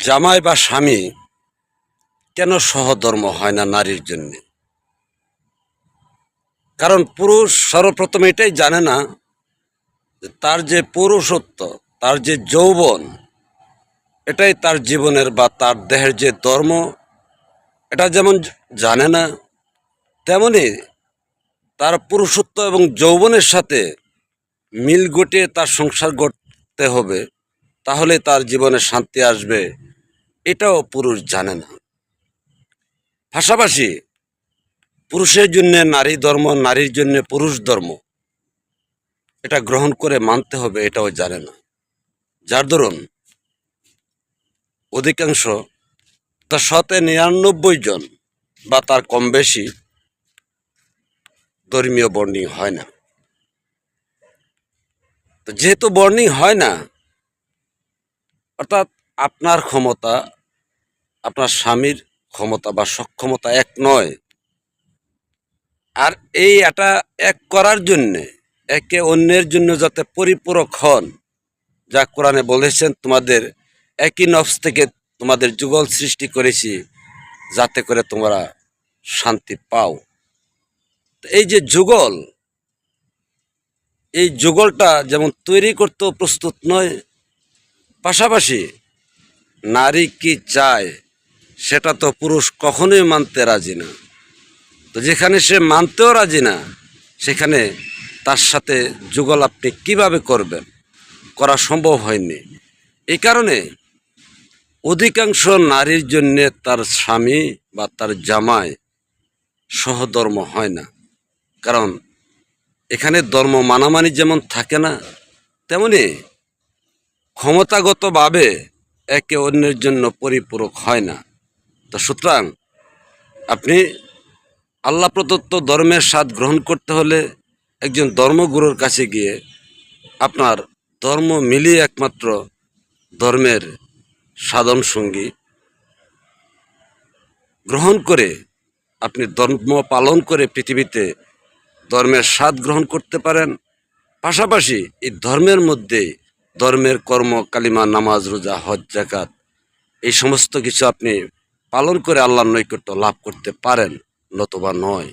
জামাই বা স্বামী কেন সহধর্ম হয় না নারীর জন্য? কারণ পুরুষ সর্বপ্রথম এটাই জানে না তার যে পুরুষত্ব, তার যে যৌবন, এটাই তার জীবনের বা তার দেহের যে ধর্ম, এটা যেমন জানে না, তেমনি তার পুরুষত্ব এবং যৌবনের সাথে মিল গটিয়ে তার সংসার গড়তে হবে, তাহলে তার জীবনে শান্তি আসবে। এটাও পুরুষ জানে না। পাশাপাশি পুরুষের জন্য নারী ধর্ম, নারীর জন্য পুরুষ ধর্ম, এটা গ্রহণ করে মানতে হবে এটাও জানে না। যার দরুন অধিকাংশ তার শতে নিরানব্বই জন বা তার কম বেশি ধর্মীয় বর্ণিং হয় না। তো যেহেতু বর্ণিং হয় না, অর্থাৎ আপনার ক্ষমতা আপনার স্বামীর ক্ষমতা বা সক্ষমতা এক নয়। আর এই এটা এক করার জন্যে, একে অন্যের জন্য যাতে পরিপূরক হন, যা কোরআনে বলেছেন, তোমাদের একই নফস থেকে তোমাদের যুগল সৃষ্টি করেছি, যাতে করে তোমরা শান্তি পাও। এই যে যুগল, এই যুগলটা যেমন তৈরি করতেও প্রস্তুত নয়, পাশাপাশি নারী কি চায় সেটা তো পুরুষ কখনোই মানতে রাজি না। তো যেখানে সে মানতেও রাজি না, সেখানে তার সাথে যুগল আপনি কীভাবে করবেন? করা সম্ভব হয়নি। এই কারণে অধিকাংশ নারীর জন্য তার স্বামী বা তার জামাই সহধর্ম হয় না। কারণ এখানে ধর্ম মানামানি যেমন থাকে না, তেমনি ক্ষমতাগতভাবে একে অন্যের জন্য পরিপূরক হয় না। তো সুতরাং আপনি আল্লাহ প্রদত্ত ধর্মের স্বাদ গ্রহণ করতে হলে একজন ধর্মগুরুর কাছে গিয়ে আপনার ধর্ম মিলিয়ে একমাত্র ধর্মের সাধন সঙ্গী গ্রহণ করে আপনি ধর্ম পালন করে পৃথিবীতে ধর্মের স্বাদ গ্রহণ করতে পারেন। পাশাপাশি এই ধর্মের মধ্যে ধর্মের কর্ম, কালিমা, নামাজ, রোজা, হজ জাকাত এই সমস্ত কিছু আপনি পালন করে আল্লাহর নৈকট্য লাভ করতে পারেন নতবা নয়।